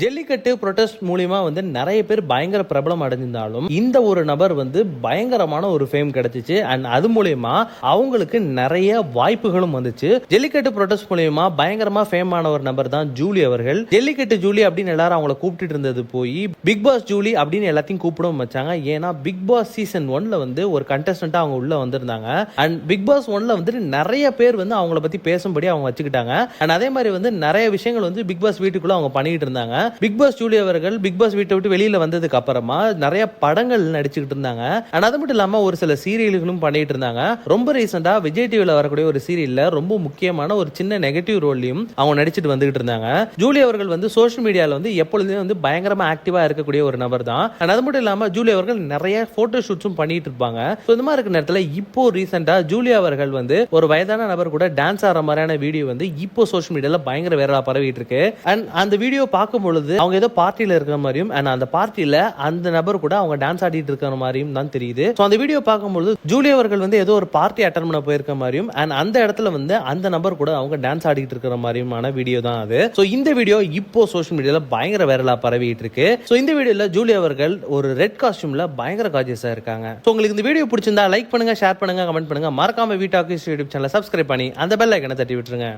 Jallikattu protest மூலியமா வந்து நிறைய பேர் பயங்கர பிரபலம் அடைஞ்சிருந்தாலும் இந்த ஒரு நபர் வந்து பயங்கரமான ஒரு ஃபேம் கிடைச்சிச்சு. அண்ட் அது மூலியமா அவங்களுக்கு நிறைய வாய்ப்புகளும் வந்துச்சு. ஜல்லிக்கட்டு ப்ரொடெஸ்ட் மூலியமா பயங்கரமா ஃபேம் ஆன ஒரு நபர் தான் ஜூலி அவர்கள். ஜல்லிக்கட்டு ஜூலி அப்படின்னு எல்லாரும் அவங்கள கூப்பிட்டுட்டு இருந்தது போய் பிக் பாஸ் ஜூலி அப்படின்னு எல்லாத்தையும் கூப்பிடவும் வச்சாங்க. ஏன்னா பிக் பாஸ் சீசன் ஒன்ல வந்து ஒரு கண்டஸ்டன்டா அவங்க உள்ள வந்திருந்தாங்க. அண்ட் பிக் பாஸ் ஒன்ல வந்துட்டு நிறைய பேர் வந்து அவங்கள பத்தி பேசும்படி அவங்க வச்சுக்கிட்டாங்க. அண்ட் அதே மாதிரி வந்து நிறைய விஷயங்கள் வந்து பிக் பாஸ் வீட்டுக்குள்ள அவங்க பண்ணிட்டு இருந்தாங்க. பிக் பாஸ் ஜூலி அவர்கள் பிக் பாஸ் வீட்டை விட்டு வெளியில வந்ததுக்கு அப்புறமா நிறைய படங்கள் நடிச்சுக்கிட்டு இருந்தாங்க. அண்ட் அது மட்டும் இல்லாம ஒரு சில சீரியல்களும் பண்ணிட்டு இருந்தாங்க. ரொம்ப ரீசெண்டா விஜய் டிவில வரக்கூடிய ஒரு சீரியல்ல ரொம்ப முக்கியமான ஒரு சின்ன நெகட்டிவ் ரோல்லையும் அவங்க நடிச்சிட்டு வந்துகிட்டு இருந்தாங்க. ஜூலி அவர்கள் வந்து சோஷியல் மீடியால வந்து எப்பொழுதுமே வந்து பயங்கரமா ஆக்டிவா இருக்கக்கூடிய ஒரு நபர் தான். அண்ட் அது மட்டும் இல்லாம ஜூலி அவர்கள் நிறைய போட்டோ ஷூட்ஸும் பண்ணிட்டு இருப்பாங்க. இந்த மாதிரி இருக்க நேரத்துல இப்போ ரீசெண்டா ஜூலி அவர்கள் வந்து ஒரு வயதான நபர் கூட டான்ஸ் ஆடுற மாதிரியான வீடியோ வந்து இப்போ சோஷியல் மீடியால பயங்கர வேறலா பரவிட்டு இருக்கு. அண்ட் அந்த வீடியோ பார்க்கும்போது பொழுது அவங்க ஏதோ பார்ட்டியில இருக்கிற மாதிரியும் அண்ட் அந்த பார்ட்டியில அந்த நபர் கூட அவங்க டான்ஸ் ஆடிட்டு இருக்கிற மாதிரியும் தான் தெரியுது. ஸோ அந்த வீடியோ பார்க்கும்போது ஜூலி அவர்கள் வந்து ஏதோ ஒரு பார்ட்டி அட்டன் பண்ண போயிருக்க மாதிரியும் அண்ட் அந்த இடத்துல வந்து அந்த நபர் கூட அவங்க டான்ஸ் ஆடிட்டு இருக்கிற மாதிரியுமான வீடியோ தான் அது. ஸோ இந்த வீடியோ இப்போ சோஷியல் மீடியால பயங்கர வைரலா பரவிட்டு இருக்கு. ஸோ இந்த வீடியோல ஜூலி அவர்கள் ஒரு ரெட் காஸ்டியூம்ல பயங்கர காஜியஸா இருக்காங்க. ஸோ உங்களுக்கு இந்த வீடியோ பிடிச்சிருந்தா லைக் பண்ணுங்க ஷேர் பண்ணுங்க கமெண்ட் பண்ணுங்க. மறக்காம வீட்டாக்கு யூடியூப் சேனலை சப்ஸ்கிரைப் பண்ணி அந்த பெல் ஐக்கனை தட்டி விட்டுருங்க.